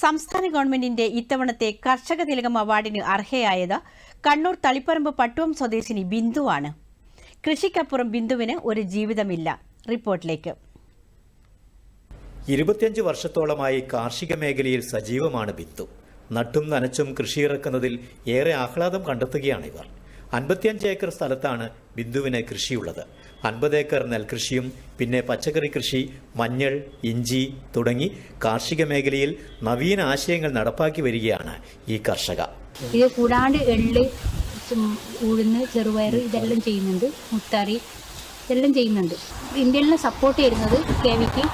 സംസ്ഥാന ഗവൺമെന്റിന്റെ ഇത്തവണത്തെ കർഷക തിലകം അവാർഡിന് അർഹയായത് കണ്ണൂർ തളിപ്പറമ്പ് പട്ടുവം സ്വദേശിനി ബിന്ദുവാണ്. കൃഷിക്കപ്പുറം ബിന്ദുവിന് ഒരു ജീവിതമില്ല. റിപ്പോർട്ടിലേക്ക്. ഇരുപത്തിയഞ്ച് വർഷത്തോളമായി കാർഷിക മേഖലയിൽ സജീവമാണ് ബിന്ദു. നട്ടും നനച്ചും കൃഷിയിറക്കുന്നതിൽ ഏറെ ആഹ്ലാദം കണ്ടെത്തുകയാണ് ഇവർ. അൻപത്തിയഞ്ച് ഏക്കർ സ്ഥലത്താണ് ബിന്ദുവിന് കൃഷിയുള്ളത്. അൻപത് ഏക്കർ നെൽകൃഷിയും പിന്നെ പച്ചക്കറി കൃഷി മഞ്ഞൾ ഇഞ്ചി തുടങ്ങി കാർഷിക മേഖലയിൽ നവീന ആശയങ്ങൾ നടപ്പാക്കി വരികയാണ് ഈ കർഷക. ഇത് കൂടാണ്ട് എള്ള് ഉഴുന്ന് ചെറുപയർ ഇതെല്ലാം ചെയ്യുന്നുണ്ട്. മുത്താറി ഇതെല്ലാം ചെയ്യുന്നുണ്ട്. ഇന്ത്യയിലെ സപ്പോർട്ട് ചെയ്യുന്നത് കെ വിക്ക്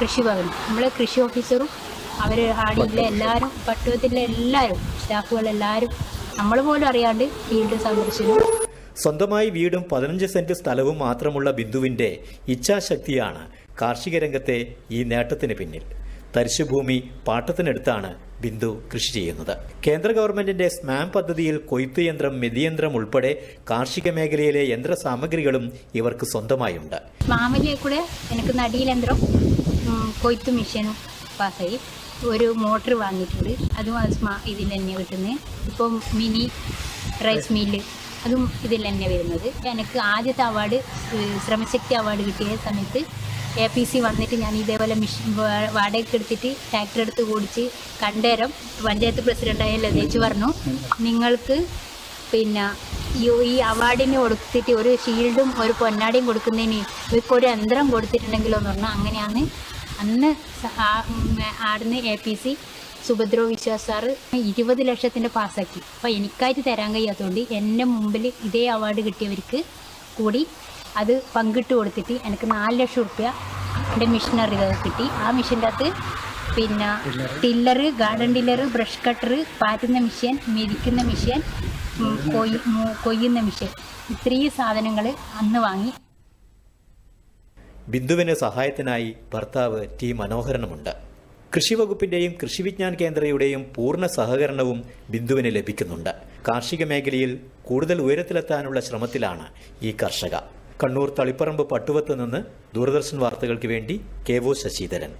കൃഷിഭവൻ നമ്മളെ കൃഷി ഓഫീസറും അവർ ആടിയിലെ എല്ലാവരും പട്ടുവത്തിലെ എല്ലാവരും സ്റ്റാഫുകളെല്ലാവരും നമ്മൾ പോലും അറിയാണ്ട് ഫീൽഡ് സന്ദർശിച്ചു. സ്വന്തമായി വീടും പതിനഞ്ച് സെന്റ് സ്ഥലവും മാത്രമുള്ള ബിന്ദുവിന്റെ ഇച്ഛാശക്തിയാണ് കാർഷിക രംഗത്തെ ഈ നേട്ടത്തിന് പിന്നിൽ. തരിശുഭൂമി പാട്ടത്തിനെടുത്താണ് ബിന്ദു കൃഷി ചെയ്യുന്നത്. കേന്ദ്ര ഗവൺമെന്റിന്റെ സ്മാം പദ്ധതിയിൽ കൊയ്ത്ത് യന്ത്രം മെതിയന്ത്രം ഉൾപ്പെടെ കാർഷിക മേഖലയിലെ യന്ത്ര സാമഗ്രികളും ഇവർക്ക് സ്വന്തമായുണ്ട്. ഉണ്ട് കൂടെ എനിക്ക് നടിയിലന്ത്രം കൊയ്ത്ത് മെഷീനും പാസ്സായി. ഒരു മോട്ടർ വാങ്ങിയിട്ടുണ്ട്. അതും ഇതിൽ തന്നെ കിട്ടുന്നത് ഇപ്പം മിനി റൈസ് മില്ല് അതും ഇതിൽ തന്നെ വരുന്നത്. എനിക്ക് ആദ്യത്തെ അവാർഡ് ശ്രമശക്തി അവാർഡ് കിട്ടിയ സമയത്ത് എ പി സി വന്നിട്ട് ഞാൻ ഇതേപോലെ മിഷൻ വാടകയ്ക്ക് എടുത്തിട്ട് ട്രാക്ടർ എടുത്ത് ഓടിച്ച് കണ്ടേരം പഞ്ചായത്ത് പ്രസിഡന്റായ ലതേച്ച് പറഞ്ഞു നിങ്ങൾക്ക് പിന്നെ ഈ അവാർഡിന് കൊടുത്തിട്ട് ഒരു ഷീൽഡും ഒരു പൊന്നാടിയും കൊടുക്കുന്നതിന് ഇവർക്ക് ഒരു യന്ത്രം കൊടുത്തിട്ടുണ്ടെങ്കിലോ? എന്ന് പറഞ്ഞാൽ അങ്ങനെയാണ് അന്ന് ആടുന്ന എ പി സി സുഭദ്രോ വിശ്വാസ് സാറ് ഇരുപത് ലക്ഷത്തിന്റെ പാസ്സാക്കി അപ്പോൾ എനിക്കായിട്ട് തരാൻ കഴിയാത്തതുകൊണ്ട് എന്റെ മുമ്പിൽ ഇതേ അവാർഡ് കിട്ടിയവർക്ക് കൂടി അത് പങ്കിട്ട് കൊടുത്തിട്ട് എനിക്ക് നാല് ലക്ഷം റുപ്യ എന്റെ മിഷനറി കിട്ടി. ആ മിഷന്റെ അകത്ത് പിന്നെ tiller garden tiller brush cutter പാറ്റുന്ന machine മെതിക്കുന്ന മെഷീൻ ഉം, കൊയ് മു- കൊയ്യുന്ന മെഷീൻ ഇത്രയും സാധനങ്ങൾ അന്ന് വാങ്ങി. ബിന്ദുവിന് സഹായത്തിനായി ഭർത്താവ് ടി മനോഹരനുമുണ്ട്. കൃഷി വകുപ്പിന്റെയും കൃഷി വിജ്ഞാൻ കേന്ദ്രയുടെയും പൂർണ സഹകരണവും ബിന്ദുവിന് ലഭിക്കുന്നുണ്ട്. കാർഷിക മേഖലയിൽ കൂടുതൽ ഉയരത്തിലെത്താനുള്ള ശ്രമത്തിലാണ് ഈ കർഷക. കണ്ണൂർ തളിപ്പറമ്പ് പട്ടുവത്ത് നിന്ന് ദൂരദർശൻ വാർത്തകൾക്ക് വേണ്ടി കെ ഒ ശശിധരൻ.